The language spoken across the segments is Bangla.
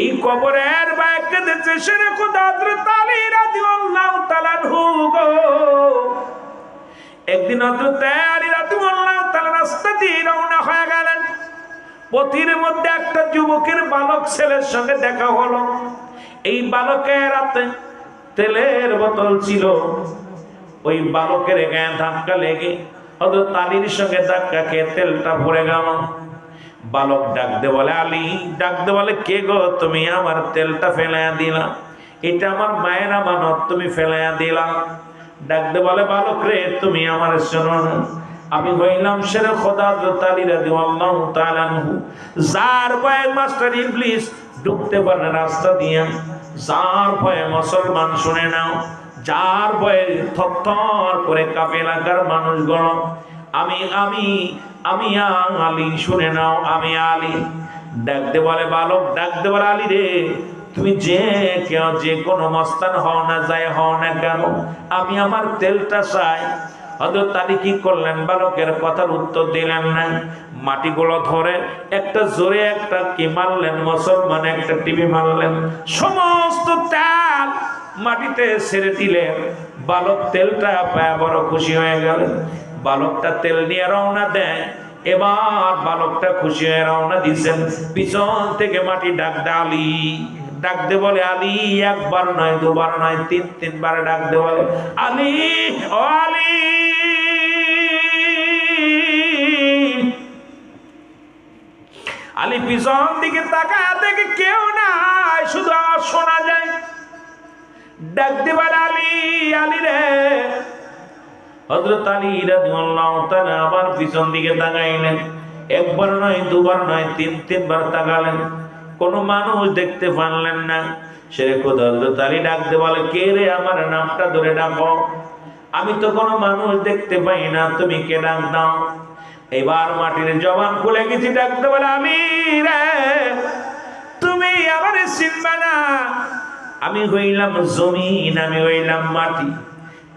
এই কবরের বাইক কেঁদেছে সেরে খোদা হযরত আলী রাদিয়াল্লাহু তাআলা গো। একদিন হযরত আলী রাদিয়াল্লাহু তাআলা রাস্তা দিয়ে রওনা হয়ে গেলেন। পথির মধ্যে একটা যুবকের বালক ছেলের সঙ্গে দেখা হলো। এই বালকের হাতে তেলের বোতল ছিল। ওই বালকের গায়ে ধাক্কা লেগে হয়তো তালির সঙ্গে ধাক্কা খেয়ে তেলটা ভরে গেল। বালক ডাকতে বলে আলী ডাকতে বলে কে গো তুমি? আমার তেলটা ফেলাইয়া দিলা। এটা আমার মায়ের আমানত, তুমি ফেলাইয়া দিলা। ডাকতে বলে বালক রে, তুমি আমার শোনো না আমি হইলাম সেরে খোদা তালি রাদিয়াল্লাহু তাআলা যার ভয়ে মাস্টার ইবলিস ঢুকতে পারে রাস্তা দিয়ে, যার ভয়ে মুসলমান শুনে নাও, যার ভয়ে থরথর করে কাঁপে এলাকার মানুষগণ, আমি আমি আমি আলী, শুনে নাও, আমি আলী। ডাকতে বলে, বালক, ডাকতে বলে, আলী রে, তুমি যে কেউ যে কোনো মস্তান হও না, যায় হও না কেন? আমি আমার তেলটা চাই। হয়তো তালি কি করলেন? বালকের কথার উত্তর দিলেন না। মাটিগুলো ধরে একটা জোরে একটা কি মারলেন? মুসলমান একটা টিভি মারলেন। সমস্ত তেল মাটিতে ছেড়ে দিলেন। বালক তেলটা পায়, বড় খুশি হয়ে গেলেন। বালকটা তেল নিয়ে রওনা দেয়। এবার বালকটা খুশি হয়ে রওনা দিছেন পিছন থেকে মাটি ডাক ডালি ডাকতে বলে, আলী, একবার নয়, দুবার নয়, তিন, তিনবার ডাকতে বলে, আলী, ও আলী। আলী পিছন দিকে তাকায়, দেখে কেউ নাই, শুধু শোনা যায়। ডাকতে বলে, আলী আলী রে। হযরত আলী রাদিয়াল্লাহু তাআলা আবার পিছন দিকে তাকাইলেন। একবার নয়, দুবার নয়, তিন, তিনবার তাকালেন। কোনো মানুষ দেখতে পারলেন না। সেরে খোদা হযরত আলী ডাকতে বলে, কে রে আমার নামটা ধরে ডাকো? আমি তো কোনো মানুষ দেখতে পাই না, তুমি কে ডাক দাও? এবার মাটির জবান খুলে গেছি, ডাকতে বলে আমি রে, তুমি আমার চিনবে না আমি হইলাম জমিন, আমি হইলাম মাটি।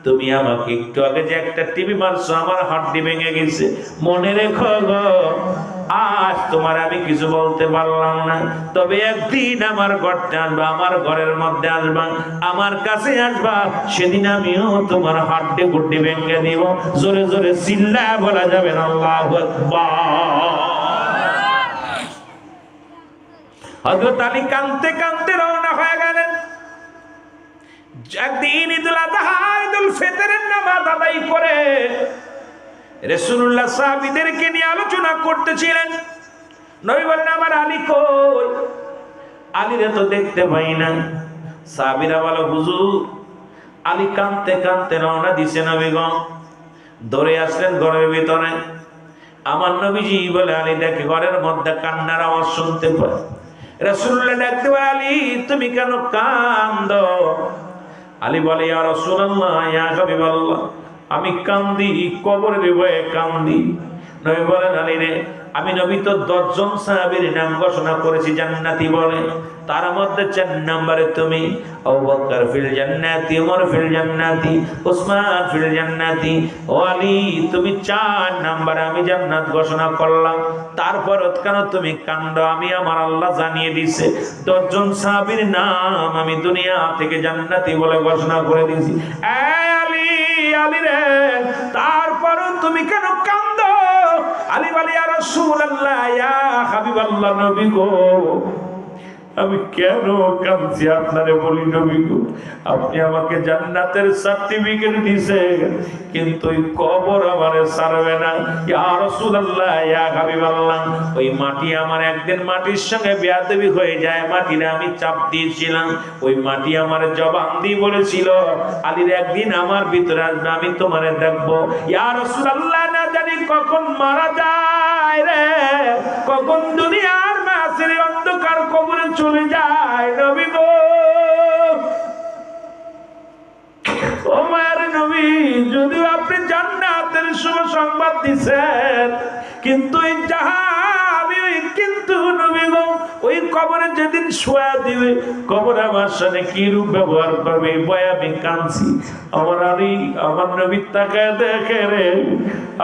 তুমি আমাকে একটু আগে যে একটা টিভি মারছো, আমার হাড্ডি ভেঙে গেছে। মনে রেখো গো, আজ তোমার আমি কিছু বলতে পারলাম না। তবে একদিন আমার ঘরটা আসবা আমার ঘরের মধ্যে আসবা আমার কাছে আসবা। সেদিন আমিও তোমার হাড্ডি গুড্ডি ভেঙে দিব। জোরে জোরে চিল্লা বলা যাবে না, আল্লাহু হযরত আলী কানতে কানতে রওনা হয়ে গেলেন। একদিন ঈদুল আজহা ঈদুল ফিতরের নামাজ আদায় করে রাসূলুল্লাহ সাহাবীদেরকে নিয়ে আলোচনা করতেছিলেন। নবী বলেন আমার আলী কই? আলীরে তো দেখতে পাই না। সাহাবীরা বলে, হুজুর, আলী কানতে কানতে রওনা দিছে নবীগণ। ধরে আসলেন ঘরের ভিতরে। আমার নবীজি বলে, আলী, দেখে, ঘরের মধ্যে কান্নার আওয়াজ শুনতে পায় রাসূলুল্লাহ ডাকতে বলে আলী, তুমি কেন কান্দ? আলী বলে, ইয়া রাসূলুল্লাহ আমি কান্দি, কবরের ভয়ে কান্দি। নবী বলেন, আলী রে, আমি নবী তো দশজন সাহাবীর নাম ঘোষণা করেছি, জান্নাতি বলে। তার মধ্যে চার নম্বরে তুমি আবু বকর ফিল জান্নাতি, ওমর ফিল জান্নাতি ফিল জান্নাতি, ও আলী, তুমি চার নম্বরে আমি জান্নাত ঘোষণা করলাম। তারপর কেন তুমি কাণ্ড আমি আমার আল্লাহ জানিয়ে দিছে দশজন সাহাবীর নাম আমি দুনিয়া থেকে জান্নাতি বলে ঘোষণা করে দিয়েছি। আলী রে তারপরও তুমি কেন কান্দ? আলী আর রাসূলুল্লাহ, ইয়া হাবিবাল্লাহ নবী গো। আমি কেন কাঁদছি আপনারে বলি নবী আপনি আমাকে জান্নাতের সার্টিফিকেট দিছে কিন্তু ওই কবর আমারে ছাড়বে না। ইয়া রাসূলুল্লাহ, ইয়া হাবিবাল্লাহ, ওই মাটি আমার একদিন মাটির সঙ্গে বেয়াদবি হয়ে যায়, মাটিরে আমি চাপ দিয়েছিলাম। ওই মাটি আমার জবান দিয়ে বলেছিল, আলীর একদিন আমার ভিতরে আসবে, আমি তোমারে দেখব। ইয়া রাসূলুল্লাহ, না জানি কখন মারা যায় রে, কখন কবরে চলে যায় নবী গো। ওমার নবী, যদিও আপনি জান্নাতের শুভ সংবাদ দিছেন, কিন্তু এই যাহা কবরে যেদিন শোয়া দিবে, কবর আমার সাথে কি রূপ ব্যবহার করবে এই আমি কাঁদছি। আমার আলী, আমার নবী তাকায় দেখে রে,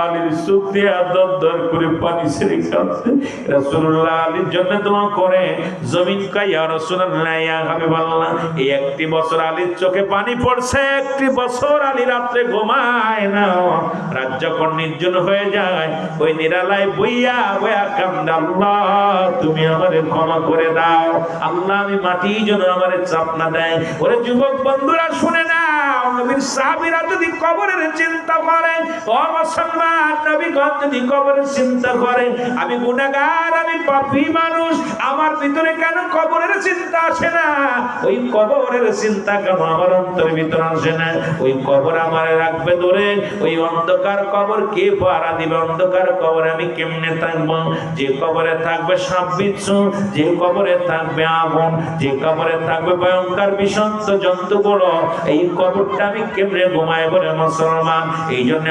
আলীর চোখ দিয়ে দর দর করে পানি ছেড়ে কাঁদছে। রাসূলুল্লাহ আলীর জন্য তোমা করে, জমিন কাইয়া রাসূলুল্লাহ, ইয়া হাবিবাল্লাহ। এই একটি বছর আলীর চোখে পানি পড়ছে, একটি বছর আলী রাত্রে ঘুমায় না। রাত যখন নির্জন হয়ে যায়, ওই নিরালায় বইয়া বইয়া কান্দা, আল্লাহ, তুমি আমারে ক্ষমা করে দাও। আল্লাহ আমি মাটি যেন আমার চাপ না দেয়। ওরে যুবক বন্ধুরা, শুনে না নবীর সাহাবীরা যদি কবরের চিন্তা করে আমি অন্ধকার কবর আমি কেমনে থাকব? যে কবরে থাকবে সাপ বিচ্ছু, যে কবরে থাকবে আগুন, যে কবরে থাকবে ভয়ঙ্কর বিষাক্ত জন্তুগুলো, এই কবরটা আমি কেমনে ঘুমায় বলে মুসলমান? এই জন্য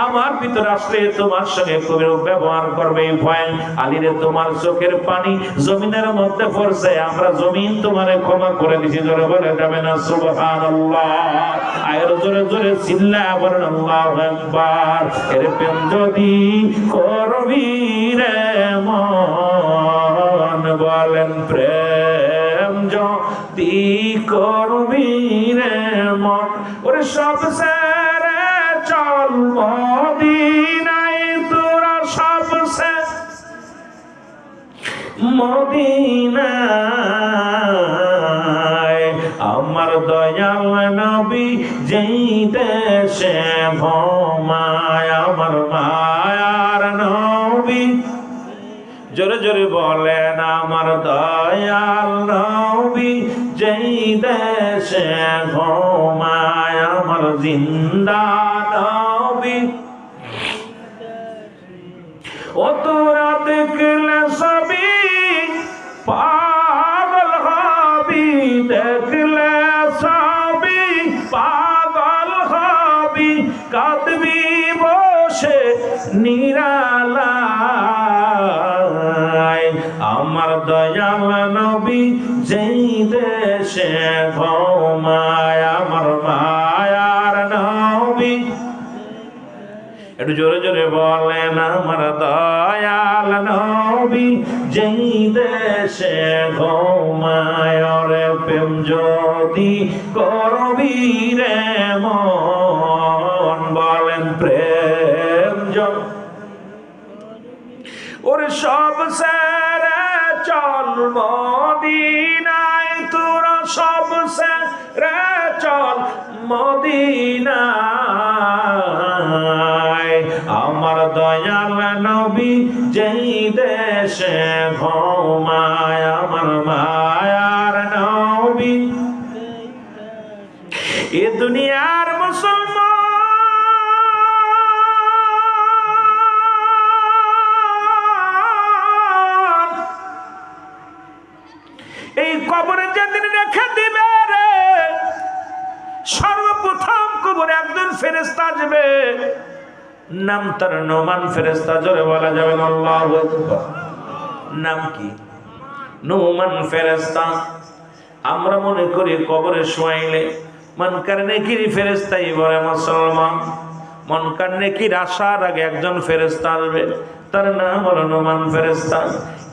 আমার ভিতরে আসলে তোমার সঙ্গে খুবই ব্যবহার করবে ভয়ে। আলিরে তোমার চোখের পানি জমিনের মধ্যে পড়ছে, আমরা জমিন তোমারে ক্ষমা করে দিছি, জোরে বলে যাবে না, সুবহানাল্লাহ। আয়ের জোরে জোরে চিল্লা বলেন, আল্লাহু আকবার। এর প্রেম যদি করবি রে মন, বলেন প্রেম যদি করবি রে মন। ওরে সব সেরে মদিনায় তোরা সব সে মদিনায় আমার দয়াল নবী যেই দেশে ভমায় আমার মায়ার নবী। জোরে জোরে বলেন, আমার দয়াল নবী যেই দেশে ঘুমায়, আমার জিন্দা বলেন আমার দয়াল নবী, যেই দেশে ঘুমায় রে প্রেম যদি করবি রে মন, বলেন প্রেম ওরে সব সেরে চল মদিনায়, তোরা সব সেরে চল মদিনায়। যেই দেশে ঘুমায় আমার মায়ার নবী। এ দুনিয়ার মুসলমান। এই কবরে যেদিন রেখে দিবে রে, সর্বপ্রথম কবরে একজন ফেরেস্তা আসবে। নাম তার নোমান ফেরেস্তা জোরে বলা যাবে নাম কি? নোমান ফেরেস্তা আমরা মনে করি কবরে শোয়াইলে, মন কারণে কি ফেরেস্তাই বলে মুসলমান। মন কারণে কি আসার আগে একজন ফেরেস্তা আসবে, তার নাম হলো নোমান ফেরেস্তা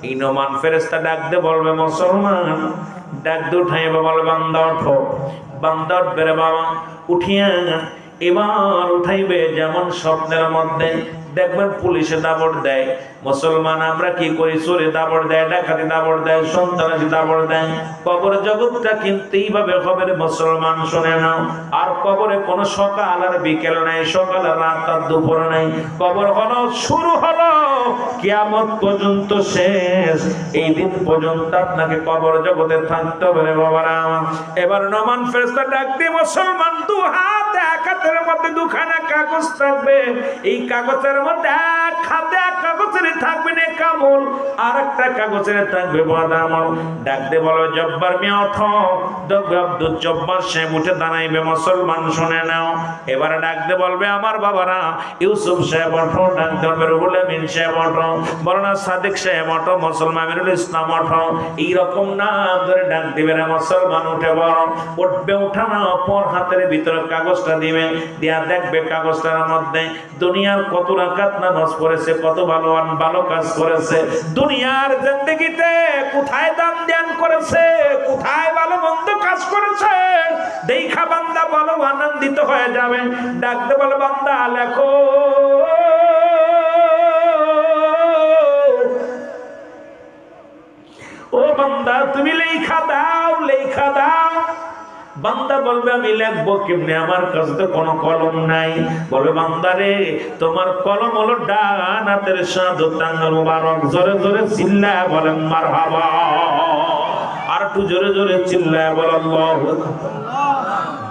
এই নোমান ফেরেস্তা ডাক দে বলবে, মুসলমান, ডাক দে উঠাইবে বলবে বান্দা ওঠো। বান্দা উঠবে বাবা, উঠিয়া এবার উঠাইবে যেমন স্বপ্নের মধ্যে। দেখবেন পুলিশে দাবড় দেয়। মুসলমান, আমরা কি করি? চোরে দাবড় দেয়, ডাকাতি দাবড় দেয়, সন্ত্রাসী দাবড় দেয়। কবর জগৎটা কিন্তু এইভাবে হবে মুসলমান, শুনে নাও। আর কবরে কোনো সকাল আর বিকেল নাই, সকাল আর রাত আর দুপুর নাই। কবর হলো, শুরু হলো, কিয়ামত পর্যন্ত শেষ। এই দিন পর্যন্ত আপনাকে কবর জগতে থাকতে হবে বাবারা। এবার নমান ফেরেশতা ডাক দিয়ে, মুসলমান, দু হাত, এক হাতের মধ্যে দুখানা কাগজ থাকবে। এই কাগজের মধ্যে এক হাতে, এক কাগজের থাকবে না কামল আর একটা কাগজের থাকবে বাদামল ডাকতে বলো, জব্বার মিয়া দেখবে আব্দুল জব্বার সাহেব উঠে দাঁড়াইবে, মুসলমান শুনে নাও। এবারে ডাকতে বলবে, আমার বাবারা, ইউসুফ সাহেব ওঠো ডাকতে বলবে, রুহুল আমিন সাহেব ওঠো। বলনা সাদিক সাহেব ওঠো, মুসলমান আমিরুল ইসলাম ওঠো। এইরকম নাম ধরে ডাক দিবে না, মুসলমান উঠে বড় উঠবে উঠানো পর হাতের ভিতরে কাগজটা দিবে। দিয়া দেখবে কাগজটার মধ্যে দুনিয়ার কত রাকাত নামাজ পড়েছে, কত ভালো ভালো কাজ করেছে। দুনিয়ার জিন্দগিতে কোথায় দান ধ্যান করেছে, কোথায় ভালো মন্দ কাজ করেছে, দেখা বান্দা বলো, আনন্দিত হয়ে যাবে। ডাকতে বলো, বান্দা, লেখো। ও বান্দা, তুমি লেখা দাও লেখা দাও। বান্দা বলবে, আমি লিখব কেমনে? আমার কাছে তো কোনো কলম নাই। বলবে বান্দা রে, তোমার কলম হলো ডান হাতের সাধু টাঙ্গাল মুবারক। জোরে জোরে চিল্লায় বলেন মার হাবা আর একটু জোরে জোরে চিল্লায় বল, আল্লাহু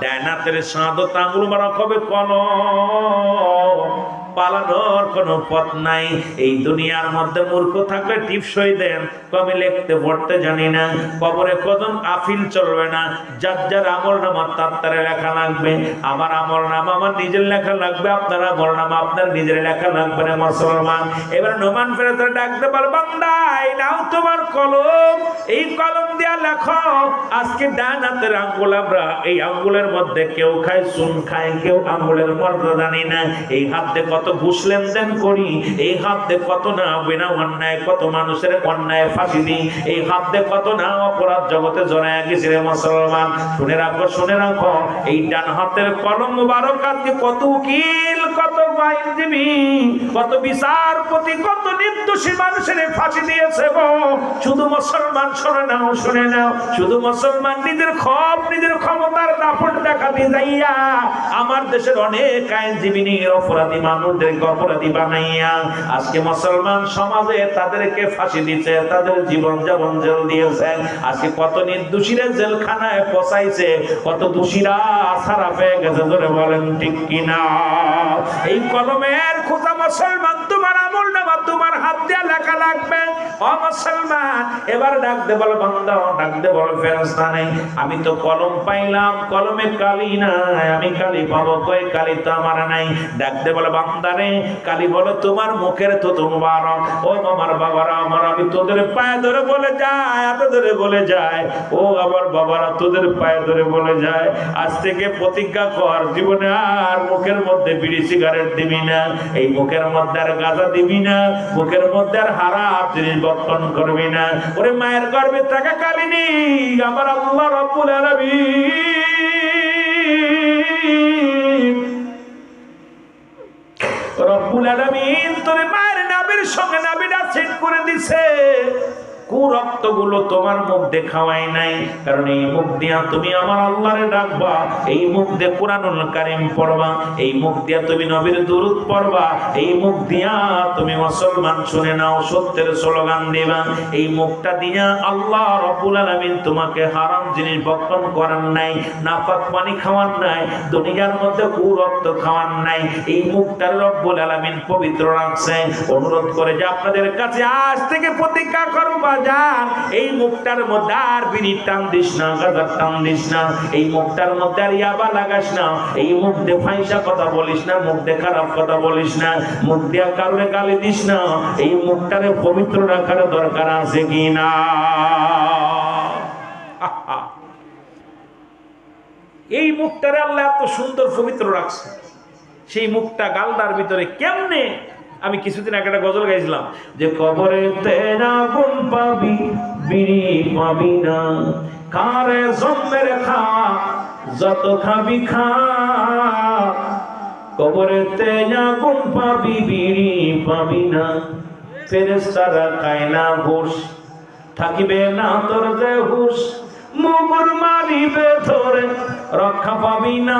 ডান হাতের সাধু টাঙ্গুল মুবারক হবে কলম। পালানোর কোনো পথ নাই। এই দুনিয়ার মধ্যে মূর্খ থাকলে টিপসই দেন। কবে লিখতে, পড়তে জানি না। কবরে কদম আফিল চলবে না। যার যার আমল নামা, তার তারে লেখা লাগবে। আমার আমল নাম, আমার নিজের লেখা লাগবে। আপনার আমল নাম, আপনার নিজের লেখা লাগবে না, মুসলমান। এবার নোমান ফেরত ডাকতে পার বান্দাই, নাও তোমার কলম। এই কলম দিয়া লেখো। আজকে ডান হাতের আঙ্গুল আমরা, এই আঙ্গুলের মধ্যে কেউ খায়, চুন খায়, কেউ আঙ্গুলের মর্যাদা জানি না। এই হাতে কত ঘুষ লেনদেন করি, এই হাতে কত না বিনা অন্যায়, কত মানুষের অন্যায় ফাঁসি দিই এই হাতে কত না অপরাধ জগতে জড়ায় গেছে রে মুসলমান। শুনে রাখো শুনে রাখো, এই ডান হাতের কলম মুবারক কত উকিল, কত আইনজীবী, কত বিচারপতি, কত নির্দোষী মানুষের ফাঁসি দিয়েছে গো। শুধু মুসলমান শুনে নাও শুনে নাও, শুধু মুসলমান নিজের খপ নিজের ক্ষমতার দাপট দেখাতে যাইয়া। আমার দেশের অনেক আইনজীবী নিয়ে অপরাধী মানুষদেরকে অপরাধী বানাইয়া আজকে মুসলমান সমাজে তাদেরকে ফাঁসি দিচ্ছে তাদের জীবন যাপন জেল দিয়েছে। আজকে কত নির্দোষীরা জেলখানায় পচাইছে, কত দোষীরা সারা পেয়ে গেছে, ধরে বলেন ঠিক কিনা? এই কলমের খোঁজা মুসলমান তোমার নামা তোমার হাত দিয়ে লেখা লাগবে। ও মুসলমান, এবার ডাক দে বল বান্দা, ডাক দে বল ফেরেশতানে আমি তো কলম পাইলাম, কলমে কালি নাই, আমি কালি পাবো কই? কালি তো আমার নাই। ডাক দে বল বান্দারে, কালি বলো তোমার মুখের তো তোমার ও আমার বাবারা, আমার, আমি তোদের পায়ে ধরে বলে যায় এত ধরে বলে যায় ও আমার বাবারা, তোদের পায়ে ধরে বলে যায় আজ থেকে প্রতিজ্ঞা কর, জীবনে আর মুখের মধ্যে বিড়ি সিগারেট দিবি না। এই মুখের মধ্যে আর গাঁজা দিবি না মুখের মধ্যে আর জিনিস বক্ষণ করবি না। ওরে মায়ের গর্বে থাকা কালিনি আমার আল্লাহ রব্বুল আলামিন। রব্বুল আলামিন তোরে মায়ের নাবির সঙ্গে নাবিটা সেট করে দিছে। কুরক্তগুলো তোমার মুখ দেখাওয়াই নাই। কারণ এই মুখ দিয়া তুমি আমার আল্লাহরে ডাকবা, এই মুখ দিয়ে কোরআনুল কারিম পড়বা, এই মুখ দিয়া তুমি নবীর দুরুদ পড়বা, এই মুখ দিয়া তুমি মুসলমান শুনে নাও, সত্যের স্লোগান দিবা। এই মুখটা দিয়া আল্লাহ তোমাকে হারাম জিনিস বক্ষণ করার নাই, নাপাক পানি খাওয়ার নাই, দুনিয়ার মধ্যে কুরক্ত খাওয়ার নাই। এই মুখটা রব্বুল আলামিন পবিত্র রাখছে অনুরোধ করে যে আপনাদের কাছে আজ থেকে প্রতিজ্ঞা করবা এই মুখটার মধ্যে আর টান দিস না টান দিস না, এই মুখটার মধ্যে আর ইয়াবা লাগাস না, এই মুখ দিয়ে ফাইসা কথা বলিস না, মুখ দিয়ে খারাপ কথা বলিস না, মুখ দিয়ে কারণে গালি দিস না, এই মুখটারে পবিত্র রাখার দরকার আছে কি না? এই মুখটারে আল্লাহ এত সুন্দর পবিত্র রাখছে। সেই মুখটা গালদার ভিতরে কেমনে আমি কিছুদিন আগে একটা গজল গাইছিলাম যে, কবরে তেরা গুণ পাবি, বিড়ি পাবি না। কারে জন্মের খা যত খাবি খা কবরে তেরা গুণ পাবি, বিড়ি পাবি না। ফেরেস্তারা খায় না ঘুষ থাকিবে না তোর যে হুশ। মুগুর মারিবে ধরে, রক্ষা পাবি না।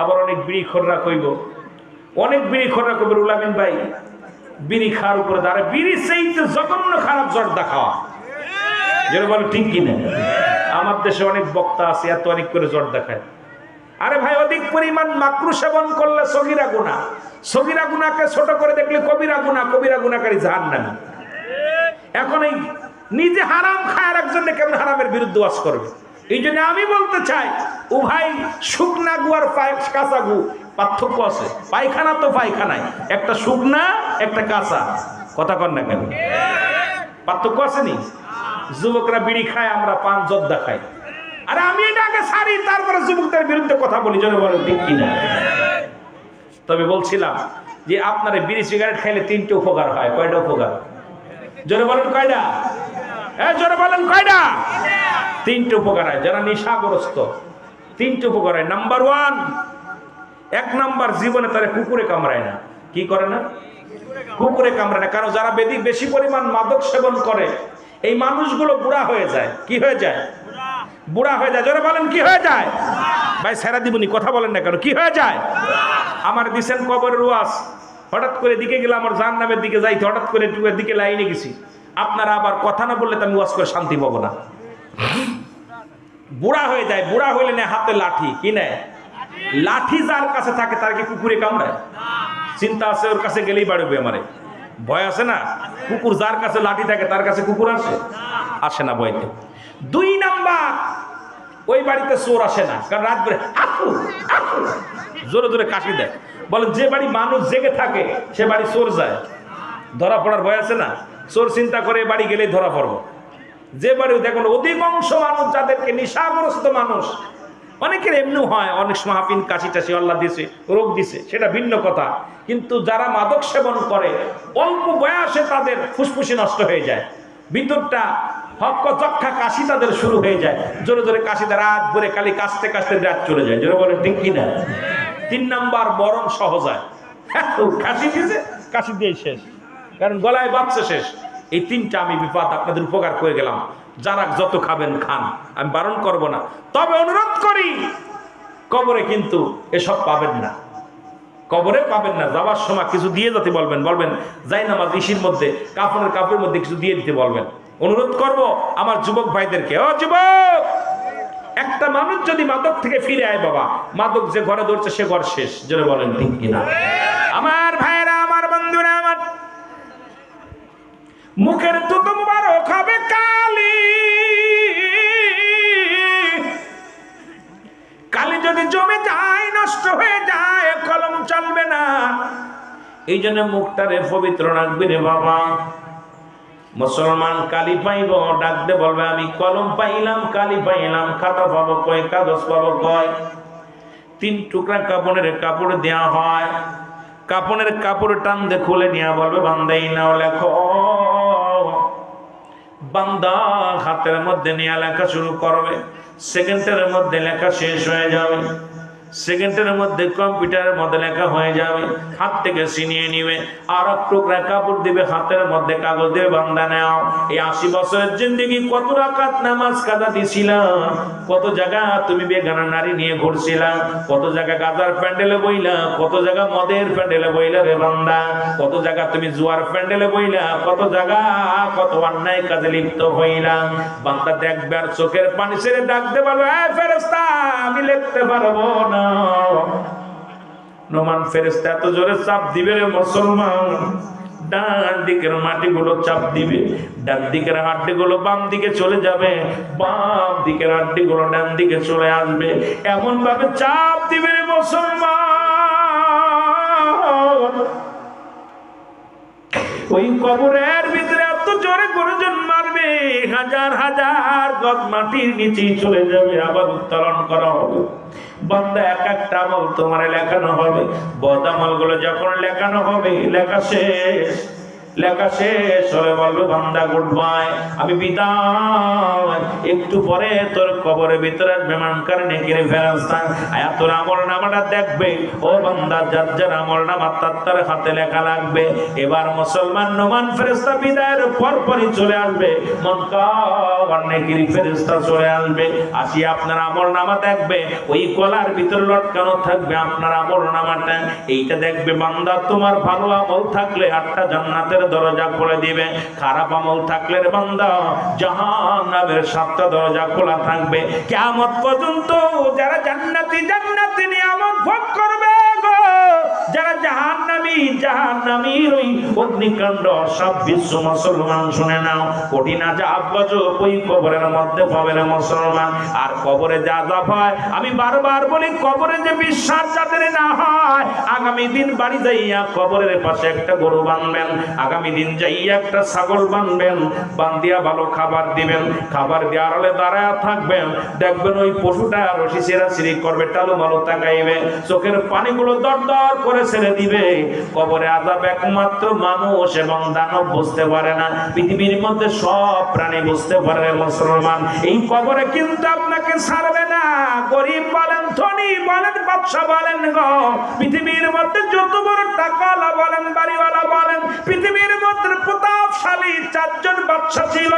আবার অনেক বিড়ি খররা কইব। অনেক বিড়ি খররা কইব রুলামিন ভাই, বিড়ি খাওয়ার উপরে দাঁড়ায়। বিড়ি সেই তো জঘন্য খারাপ জর্দা খাওয়া। যেটা বলে ঠিক কিনা আমার দেশে অনেক বক্তা আছে, এত অনেক করে জর্দা খায়। আরে ভাই, অধিক পরিমাণ মাকরু সেবন করলে সগিরা গুণা সগিরা গুণাকে ছোট করে দেখলে কবিরা গুণা কবিরা গুণাকারী জাহান নামে এখন এই নিজে হারাম খায় একজন কেমন হারামের বিরুদ্ধে ওয়াজ করবে? এই জন্য আমি বলতে চাই, উভয় শুকনা গু আর কাঁচা গু পার্থক্য আছে। পায়খানা তো পায়খানায় একটা শুকনা, একটা কাঁচা। কথা কর না কেন? পার্থক্য আছে নি যুবকরা বিড়ি খায়, আমরা পান জর্দা খাই। আরে আমি এটা আগে সারি তারপরে যুবকদের বিরুদ্ধে কথা বলি বলেন ঠিক কিনা? তবে বলছিলাম যে আপনার বিড়ি সিগারেট খাইলে তিনটে উপকার হয়। কয়টা উপকার? বলেন কয়টা? জোরে বলেন, কয়টা? তিনটে উপকার হয়, যারা নেশাগ্রস্ত। তিনটে উপকার হয়। নাম্বার ওয়ান এক নাম্বার জীবনে তারা কুকুরে কামড়ায় না। কি করে না? কুকুরে কামড়ায় না। কারণ যারা বেদি বেশি পরিমাণ মাদক সেবন করে, এই মানুষগুলো বুড়া হয়ে যায়। কি হয়ে যায়? বুড়া হয়ে যায়। জোরে বলেন, কি হয়ে যায়? ভাই সেরা দিবনি, কথা বলেন না কেন? কি হয়ে যায়? আমার দিছেন কবরের ওয়াজ। হঠাৎ করে দিকে গেলাম আমার জান নামের দিকে যাইতে, হঠাৎ করে দিকে লাইনে গেছি। আপনারা আবার কথা না বললে আমি ওয়াজ করে শান্তি পাবো না। বুড়া হয়ে যায়, বুড়া হইলে নেয় হাতে লাঠি, কি নেয় লাঠি যার কাছে থাকে, তার কি কুকুরে কামড়ায়? চিন্তা আছে ওর কাছে গেলেই বাড়বে আমারে। ভয় আছে না? কুকুর যার কাছে লাঠি থাকে, তার কাছে কুকুর আসে? আসে না ভয়তে। দুই নাম্বার, ওই বাড়িতে চোর আসে না, কারণ রাত করে জোরে জোরে কাশি দেয়। বলেন, যে বাড়ি মানুষ জেগে থাকে, সে বাড়ি চোর যায়। ধরা পড়ার ভয় আছে না? চোর চিন্তা করে বাড়ি গেলেই ধরা পড়ব। যে বাড়ি দেখুন অধিকাংশ মানুষ যাদেরকে নেশাগ্রস্ত মানুষ অনেকের এমনিও হয় অনেক সময় হাফিন কাশি টাশি আল্লাহ দিছে রোগ দিছে সেটা ভিন্ন কথা। কিন্তু যারা মাদক সেবন করে অল্প বয়সে তাদের ফুসফুসি নষ্ট হয়ে যায়। ভিতরটা হক্ক চক্ষা কাশি তাদের শুরু হয়ে যায়। জোরে জোরে কাশিতে রাত ভরে খালি কাশতে কাশতে রাত চলে যায়। জোরে বলে ঠিক কিনা? তিন নাম্বার বরং সহজ হয়। হ্যাঁ, কাশি দিয়েছে কাশি দিয়ে শেষ। কারণ গলায় বাচ্চা শেষ। এই তিনটা আমি বিপদ আপনাদের উপকার করে গেলাম। যারা যত খাবেন, খান। আমি বারণ করব না। তবে অনুরোধ করি, কবরে কিন্তু এসব পাবেন না। কবরে পাবেন না। যাওয়ার সময় কিছু দিয়ে যেতে বলবেন। বলবেন, যাই নামাজ ইসির মধ্যে কাপড়ের কাপড়ের মধ্যে কিছু দিয়ে দিতে বলবেন। অনুরোধ করব আমার যুবক ভাইদেরকে, ও যুবক, একটা মানুষ যদি মাদক থেকে ফিরে আয় বাবা, মাদক যে ঘরে ধরছে, সে ঘর শেষ। যেন বলেন, ঠিক কিনা? আমার ভাইরা আমার বন্ধুরা আমার মুখের তুতো মুবারক হবে কালি। কালি যদি জমে যায়, নষ্ট হয়ে যায়, কলম চলবে না। এই জন্য মুখটারে পবিত্র রাখবি রে বাবা। মুসলমান কালি পাইব ডাকতে বলবে, আমি কলম পাইলাম, কালি পাইলাম, খাতা পাবো কয় কাগজ পাবো কয় তিন টুকরা কাপড়ের কাপড় দেওয়া হয়। কাপড়ের কাপড় টান দিয়ে খুলে নিয়ে বলবে, বান্দাই, নাও লেখো। বান্দা হাতের মধ্যে নিয়ে লেখা শুরু করবে সেকেন্ডের মধ্যে লেখা শেষ হয়ে যাবে। সেকেন্ডের মধ্যে কম্পিউটারের মধ্যে লেখা হয়ে যাবে, হাত থেকে ছিনিয়ে নিবে, আর টুকরা কাপড় দিবে, হাতের মধ্যে কাগজ দিবে বান্দা নেও। এই আশি বছরের জিন্দিগি কত রাকাত নামাজ কাদা দিছিলাম কত জায়গা তুমি বেগানা নারী নিয়ে ঘুরছিলাম কত জায়গা গাজার প্যান্ডেলে বইলা? কত জায়গা মদের প্যান্ডেলে বইলা রে বান্দা? কত জায়গা তুমি জুয়ার প্যান্ডেলে বইলা? কত জায়গা কত অন্যায় কাজে লিপ্ত হইলাম বান্দা দেখবে আর চোখের পানি ছেড়ে ডাকতে পারবে "এ আমি লিখতে পারব না। নোমান ফেরেশতা এত জোরে চাপ দিবে রে মুসলমান। ডান দিকের মাটিগুলো চাপ দিবে, ডান দিকের হাড্ডিগুলো বাম দিকে চলে যাবে, বাম দিকের হাড্ডিগুলো ডান দিকে চলে আসবে। এমন ভাবে চাপ দিবে রে মুসলমান। ওই কবরের ভিতরে এত জোরে গরুজন মারবে, হাজার হাজার গজ মাটির নিচে চলে যাবে, আবার উত্তোলন করা হবে। বান্দা এক একটা আমল তোমার লেখানো হবে। বদ আমলগুলো যখন লেখানো হবে, লেখা শেষ। লেখা শেষ হলে বলবে, বান্দা গুড বাই আমি বিদায়। একটু পরে তোর কবরের ভিতরে বিমান কারণে কিনে ফেরাস্তা আয়া, তোর আমল নামাটা দেখবে। ও বান্দা, যার যার আমল নামা তার তার হাতে লেখা লাগবে। এবার মুসলমান নোমান ফেরেস্তা বিদায়ের পর পরই চলে আসবে। মন কার ফেরেস্তা চলে আসবে। আসি আপনার আমল নামা দেখবে। ওই কলার ভিতর লটকানো থাকবে আপনার আমল নামাটা এইটা দেখবে, বান্দা, তোমার ভালো আমল থাকলে আটটা জান্নাতের দরজা খুলে দিবে। খারাপ আমল থাকলে বান্দা, জাহান্নামের সাতটা দরজা খোলা থাকবে। কিয়ামত পর্যন্ত যারা জান্নাতি জান্নাতি নিয়ামত ভোগ করবে। যারা জাহান্নামী জাহান্নামীর ওই অগ্নিকাণ্ড, সব বিশ্ব মুসলমান শুনে নাও। কঠিন ওই কবরের মধ্যে মুসলমান। আর কবরে যা আমি বারবার বলি, কবরে যে বিশ্বাস যাদের না হয়, আগামী দিন বাড়ি যাইয়া কবরের পাশে একটা গরু বানবেন, আগামী দিন যাইয়া একটা ছাগল বানবেন, বান্দিয়া ভালো খাবার দিবেন, খাবার দেওয়ার হলে দাঁড়ায় থাকবেন, দেখবেন ওই পশুটা রশি সেরা সিরি করবে, টালু মালু তাকাইবে, চোখের পানিগুলো দর দর করে ছেড়ে দিবে। কবরে আজাব একমাত্র মানুষ এবং দানব বুঝতে পারে না। পৃথিবীর মধ্যে সব প্রাণী বুঝতে পারে মুসলমান। এই কবরে কিন্তু আপনাকে ছাড়বে না। গরিব বলেন, ধনী বলেন, বাদশা বলেন গো। পৃথিবীর মধ্যে যত বড় টাকাওয়ালা বলেন, বাড়িওয়ালা বলেন, পৃথিবীর মধ্যে প্রতাপশালী চারজন বাদশা ছিল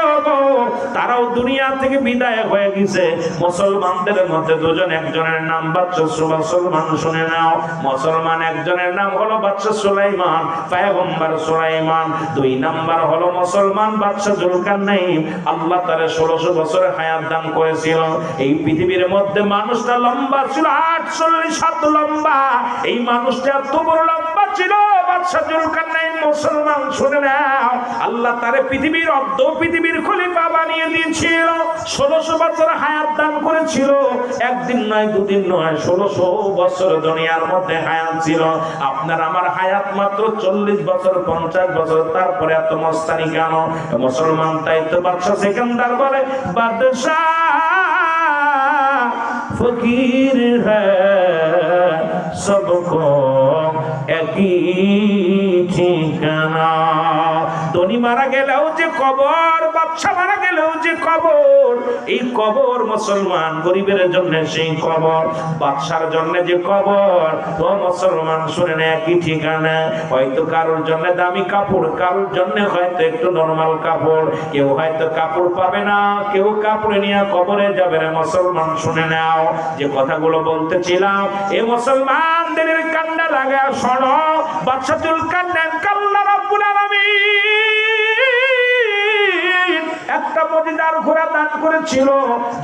তারাও দুনিয়া থেকে বিদায় হয়ে গেছে। মুসলমানদের মধ্যে দুজন, একজনের নাম বাদশা মুসলমান শুনে নাও। মুসলমান একজনের নাম হলো বাদশা সুলাইমান, পয়গম্বর সুলাইমান। দুই নাম্বার হলো মুসলমান বাদশা জুলকারনাইম আল্লাহ তাআলা 1600 বছরের হায়াত দান করেছিল। এই পৃথিবীর মধ্যে মানুষটা লম্বা ছিল 48 হাত লম্বা। এই মানুষটা এত বড় লম্বা ছিল বাদশা জুলকারনাইন মুসলমান, শুনে নাও। আল্লাহ তারে পৃথিবীর অর্ধ পৃথিবীর খলিফা বানিয়ে দিয়েছিল 1600 বছর হায়াত দান করেছিল। একদিন নয়, দুদিন নয় 1600 বছর দুনিয়ার মধ্যে হায়াত ছিল। আপনার আমার হায়াত মাত্র চল্লিশ বছর, পঞ্চাশ বছর, তারপরে এত মস্তানি কেন? মুসলমান তাই তো বাদশাহ সেকেন্দার বলে, বাদশাহ ফকির হ্যাঁ সবকো একই ঠিকানা। মারা গেলেও যে কবর বাচ্চা মারা গেলেও যে কবর, এই কবর মুসলমান গরিবের জন্য সেই কবর, বাদশার জন্য যে কবর তো মুসলমান শুনে না একই ঠিকানা? হয়তো কারোর জন্য দামি কাপড়, কারোর জন্য হয়তো একটু নরমাল কাপড়, কেউ হয়তো কাপড় পাবে না, কেউ কাপড় নিয়ে কবরে যাবে না মুসলমান শুনে নাও, যে কথাগুলো বলতেছিলাম, এ মুসলমানদের কান্না লাগে, শোনো, বাদশাতুল কান্নান কাল্লা রাব্বুল আলামিন একটা মদিনার ঘোড়া দান করেছিল।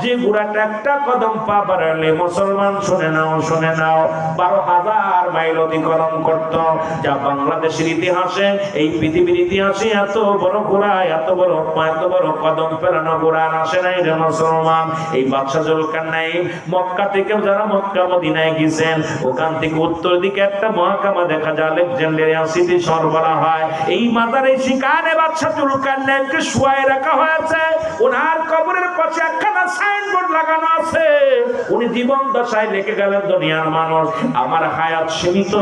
যে ঘোড়াটা একটা কদম পা বাড়ালে মুসলমান শুনে নাও শুনে নাও। বারো হাজার মাইল অতিক্রম করত। যা বাংলাদেশের ইতিহাসে, এই পৃথিবীর ইতিহাসে এত বড় ঘোড়া, এত বড় এত বড় কদম পেরানো ঘোড়া আসে নাই রে মুসলমান। এই বাদশা জুলকারনাইন মক্কা থেকে যারা মক্কা, মদিনায় গেছেন, ওখান থেকে উত্তর দিকে একটা মহাকামা দেখা যায় আলেকজান্ডারিয়া সিটি বলা হয়। এই মাজারে শিকারে বাদশা জুলকারনাইনকে শুয়ায় রাখা হয়েছে ওনার কবরের পাশে একখানা সাইনবোর্ড লাগানো আছে। উনি জীবন দশায় লেখে গেলেন দুনিয়ার মানুষ। আমার হায়াত সীমিত।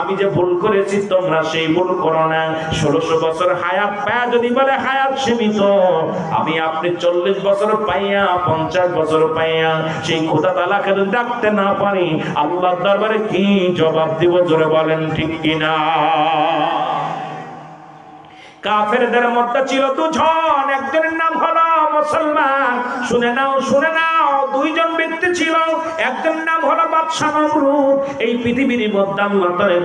আমি যে ভুল করেছি, তোমরা সেই ভুল করো না। ষোলোশো বছর হায়াত পায়া যদি বলে হায়াত সীমিত, আমি আপনি চল্লিশ বছর পাইয়া, পঞ্চাশ বছর পাইয়া সেই খোদা তালাকে ডাকতে না পারি আল্লাহ দরবারে কি জবাব দিব, জোরে বলেন ঠিক কিনা? কাফেরদের মধ্যে ছিল দুজন একজনের নাম হলো মুসলমান। শুনে নাও শুনে নাও। দুইজন ব্যক্তি ছিল একজনের নাম হলো বাদশাহ নমরুদ। এই পৃথিবীর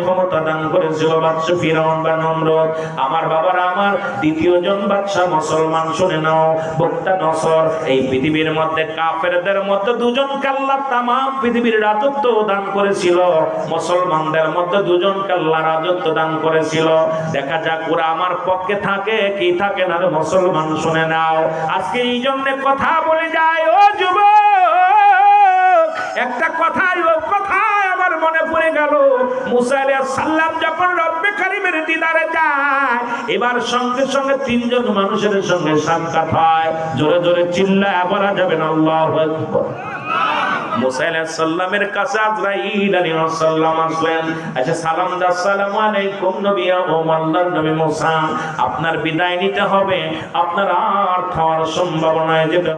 ক্ষমতা দান করেছিল বাদশাহ ফিরাউন বা নমরুদ। আমার বাবারা, আমার দ্বিতীয় জন বাদশাহ মুসলমান, শুনে নাও, বক্তা নসর। এই পৃথিবীর মধ্যে কাফেরদের মধ্যে দুজন কাল্লা তামাম পৃথিবীর রাজত্ব দান করেছিল। মুসলমানদের মধ্যে দুজন কাল্লা রাজত্ব দান করেছিল। দেখা যাক ওরা আমার পক্ষে থাকে কি থাকে না মুসলমান, শুনে নাও। আজকে এই জন্য কথা বলে যায় ও যুবক! একটা কথাই ও কথাই আমার মনে পড়ে গেল। মুসা সালাম যখন রব্বে কারিমের দিদারে যায়, এবার সঙ্গে সঙ্গে তিনজন মানুষের সঙ্গে সাক্ষাৎ হয়। জোরে জোরে চিল্লায় বলা যাবে না, আল্লাহু আকবার। মুসা আলাইহিস সালামের কাছে আজরাইল আলাইহিস সালাম আসলেন। আচ্ছা সালাম আসসালামু আলাইকুম নবী ও আল্লাহর নবী মুসা। আপনার বিদায় নিতে হবে। আপনার আর খাওয়ার সম্ভাবনায় যেটা